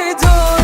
যে জোর